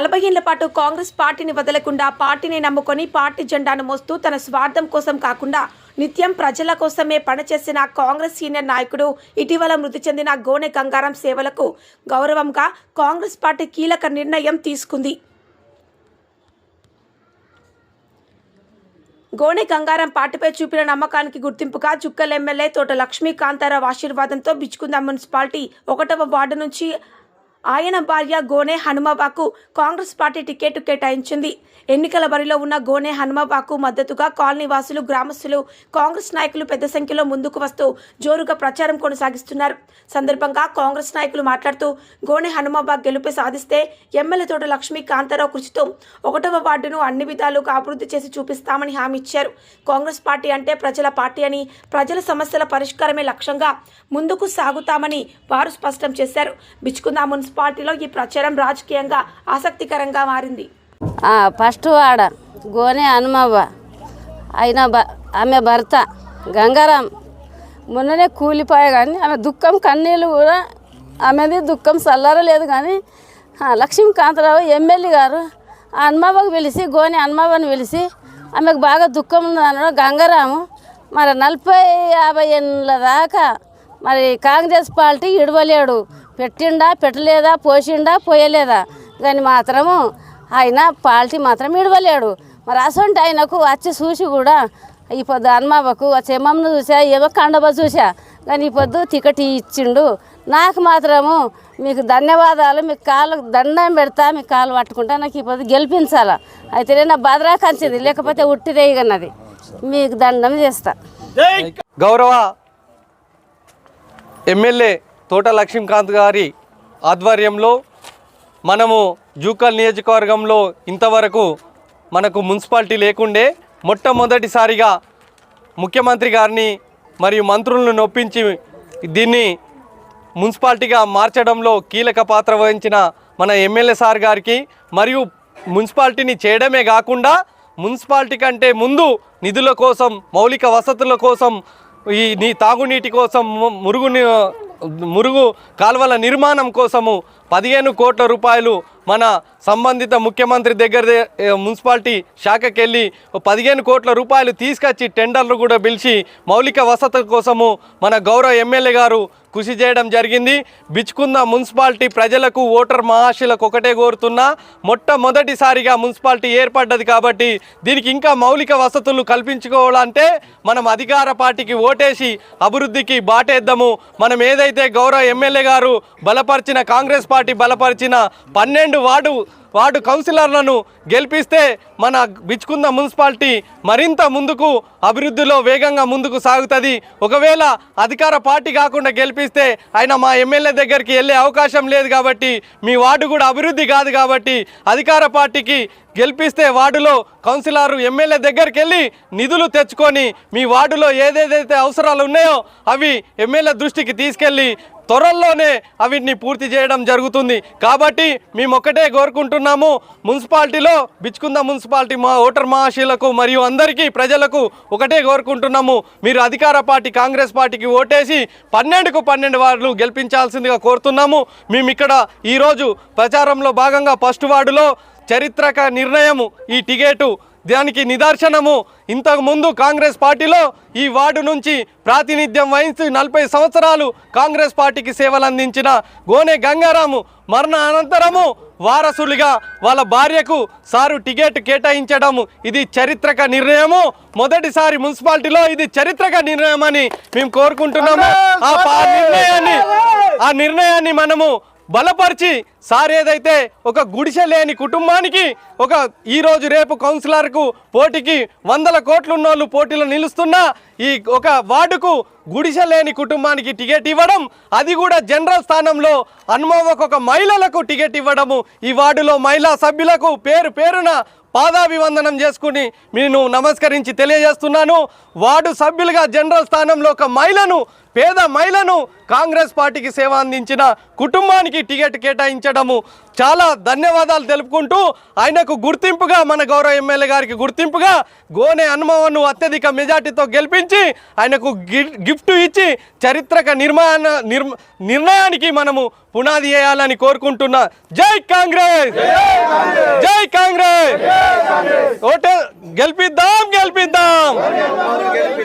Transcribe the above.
నలభై ఏళ్ళ పాటు కాంగ్రెస్ పార్టీని వదలకుండా పార్టీని నమ్ముకొని పార్టీ జెండాను మోస్తూ తన స్వార్థం కోసం కాకుండా నిత్యం ప్రజల కోసమే పనిచేసిన కాంగ్రెస్ సీనియర్ నాయకుడు ఇటీవల మృతి చెందిన గోనె గంగారం సేవలకు గౌరవంగా కాంగ్రెస్ పార్టీ కీలక నిర్ణయం తీసుకుంది. గోనె గంగారం పార్టీపై చూపిన నమ్మకానికి గుర్తింపుగా చుక్కల ఎమ్మెల్యే తోట లక్ష్మీకాంతారావు ఆశీర్వాదంతో బిచ్చుకుంద మున్సిపాలిటీ ఒకటవ వార్డు నుంచి ఆయన భార్య గోనె హనుమబాకు కాంగ్రెస్ పార్టీ టికెట్ కేటాయించింది. ఎన్నికల బరిలో ఉన్న గోనె హనుమబాకు మద్దతుగా కాలనీవాసులు గ్రామస్తులు కాంగ్రెస్ నాయకులు పెద్ద సంఖ్యలో ముందుకు వస్తూ జోరుగా ప్రచారం కొనసాగిస్తున్నారు. సందర్భంగా కాంగ్రెస్ నాయకులు మాట్లాడుతూ గోనె హనుమాబాగ్ గెలుపు సాధిస్తే ఎమ్మెల్యే తోట లక్ష్మీ కాంతారావు కృషితో ఒకటవ వార్డును అన్ని విధాలుగా అభివృద్ధి చేసి చూపిస్తామని హామీ ఇచ్చారు. కాంగ్రెస్ పార్టీ అంటే ప్రజల పార్టీ అని ప్రజల సమస్యల పరిష్కారమే లక్ష్యంగా ముందుకు సాగుతామని వారు స్పష్టం చేశారు. బిచ్చుకుందా పార్టీలో ఈ ప్రచారం రాజకీయంగా ఆసక్తికరంగా మారింది. ఫస్ట్ ఆడ గోనే హనుమవ్వ. అయిన ఆమె భర్త గంగారాం. మొన్ననే కూలిపోయా కానీ ఆమె దుఃఖం కన్నీళ్ళు కూడా ఆమెది దుఃఖం చల్లారలేదు కానీ లక్ష్మీకాంతరావు ఎమ్మెల్యే గారు ఆ హనుమవ్వకు పిలిచి గోనె హనుమవ్వని పిలిచి ఆమెకు బాగా దుఃఖం ఉందన్నాడు గంగారాము. మరి నలభై యాభై ఏళ్ళ దాకా మరి కాంగ్రెస్ పార్టీ ఇడవలేడు. పెట్టిండా పెట్టలేదా పోసిండా పోయలేదా? కానీ మాత్రము ఆయన పార్టీ మాత్రం ఇడవలేడు మరి అసొంటి ఆయనకు వచ్చి చూసి కూడా ఈ పొద్దు హనుమాబకు ఆ చూసా ఏమో కండబ చూసా. కానీ ఈ పొద్దు టికెట్ ఇచ్చిండు. నాకు మాత్రము మీకు ధన్యవాదాలు మీకు కాళ్ళు దండం పెడతా మీకు కాళ్ళు పట్టుకుంటా నాకు ఈ పొద్దు గెలిపించాలా. అయితే నా భద్రా కంచింది లేకపోతే ఉట్టిదేయగన్నది మీకు దండం చేస్తా. గౌరవ ఎమ్మెల్యే తోట లక్ష్మీకాంత్ గారి ఆధ్వర్యంలో మనము జూకల్ నియోజకవర్గంలో ఇంతవరకు మనకు మున్సిపాలిటీ లేకుండే మొట్టమొదటిసారిగా ముఖ్యమంత్రి గారిని మరియు మంత్రులను నొప్పించి దీన్ని మున్సిపాలిటీగా మార్చడంలో కీలక పాత్ర వహించిన మన ఎమ్మెల్యే సార్ గారికి మరియు మున్సిపాలిటీని చేయడమే కాకుండా మున్సిపాలిటీ కంటే ముందు నిధుల కోసం మౌలిక వసతుల కోసం ఈ నీ తాగునీటి కోసం ము- మురుగు మురుగు కాలువల నిర్మాణం కోసము పదిహేను కోట్ల రూపాయలు మన సంబంధిత ముఖ్యమంత్రి దగ్గర మున్సిపాలిటీ శాఖకి వెళ్ళి పదిహేను కోట్ల రూపాయలు తీసుకొచ్చి టెండర్లు కూడా పిలిచి మౌలిక వసతుల కోసము మన గౌరవ ఎమ్మెల్యే గారు కృషి చేయడం జరిగింది. బిచ్చుకున్న మున్సిపాలిటీ ప్రజలకు ఓటర్ మహాశీలకు ఒకటే కోరుతున్నా మొట్టమొదటిసారిగా మున్సిపాలిటీ ఏర్పడ్డది కాబట్టి దీనికి ఇంకా మౌలిక వసతులు కల్పించుకోవాలంటే మనం అధికార పార్టీకి ఓటేసి అభివృద్ధికి బాటేద్దాము. మనం ఏదైతే గౌరవ ఎమ్మెల్యే గారు బలపరిచిన కాంగ్రెస్ పార్టీ బలపరిచిన పన్నెండు వాడు వార్డు కౌన్సిలర్లను గెలిపిస్తే మన బిచ్చుకుంద మున్సిపాలిటీ మరింత ముందుకు అభివృద్ధిలో వేగంగా ముందుకు సాగుతుంది. ఒకవేళ అధికార పార్టీ కాకుండా గెలిపిస్తే ఆయన మా ఎమ్మెల్యే దగ్గరికి వెళ్ళే అవకాశం లేదు కాబట్టి మీ వార్డు కూడా అభివృద్ధి కాదు కాబట్టి అధికార పార్టీకి గెలిపిస్తే వార్డులో కౌన్సిలర్ ఎమ్మెల్యే దగ్గరికి వెళ్ళి నిధులు తెచ్చుకొని మీ వార్డులో ఏదేదైతే అవసరాలు ఉన్నాయో అవి ఎమ్మెల్యే దృష్టికి తీసుకెళ్ళి త్వరలోనే అవిటిని పూర్తి చేయడం జరుగుతుంది. కాబట్టి మేము ఒకటే కోరుకుంటున్నాం. కోరుకుంటున్నాము మున్సిపాలిటీలో బిచ్చుకుంద మున్సిపాలిటీ మా ఓటర్ మహాశీలకు మరియు అందరికీ ప్రజలకు ఒకటే కోరుకుంటున్నాము. మీరు అధికార పార్టీ కాంగ్రెస్ పార్టీకి ఓటేసి పన్నెండుకు పన్నెండు వార్డులు గెలిపించాల్సిందిగా కోరుతున్నాము. మేము ఇక్కడ ఈరోజు ప్రచారంలో భాగంగా ఫస్ట్ వార్డులో చరిత్రక నిర్ణయము ఈ టికెటు దానికి నిదర్శనము. ఇంతకుముందు కాంగ్రెస్ పార్టీలో ఈ వార్డు నుంచి ప్రాతినిధ్యం వహించి నలభై సంవత్సరాలు కాంగ్రెస్ పార్టీకి సేవలు అందించిన గోనె గంగారాము మరణ అనంతరము వారసులుగా వాళ్ళ భార్యకు సారు టికెట్ కేటాయించడము ఇది చరిత్రక నిర్ణయము. మొదటిసారి మున్సిపాలిటీలో ఇది చరిత్రక నిర్ణయం అని మేము కోరుకుంటున్నాము. ఆ నిర్ణయాన్ని ఆ నిర్ణయాన్ని మనము బలపరిచి సార్ ఏదైతే ఒక గుడిసె లేని కుటుంబానికి ఒక ఈరోజు రేపు కౌన్సిలర్కు పోటీకి వందల కోట్లు వాళ్ళు పోటీలో నిలుస్తున్నా ఈ ఒక వార్డుకు గుడిసె లేని కుటుంబానికి టికెట్ ఇవ్వడం అది కూడా జనరల్ స్థానంలో అనుభవకు ఒక మహిళలకు టికెట్ ఇవ్వడము ఈ వార్డులో మహిళా సభ్యులకు పేరు పేరున పాదాభివందనం చేసుకుని నేను నమస్కరించి తెలియజేస్తున్నాను. వార్డు సభ్యులుగా జనరల్ స్థానంలో ఒక మహిళను పేద మహిళను కాంగ్రెస్ పార్టీకి సేవ అందించిన కుటుంబానికి టికెట్ కేటాయించడము చాలా ధన్యవాదాలు తెలుపుకుంటూ ఆయనకు గుర్తింపుగా మన గౌరవ ఎమ్మెల్యే గారికి గుర్తింపుగా గోనె హనుమవన్ను అత్యధిక మెజార్టీతో గెలిపించి ఆయనకు గిఫ్ట్ ఇచ్చి చరిత్రక నిర్మాణ నిర్ణయానికి మనము పునాది వేయాలని కోరుకుంటున్నా జై కాంగ్రెస్! జై కాంగ్రెస్! ఓటే గెలిపిద్దాం గెలిపిద్దాం! గెలిపి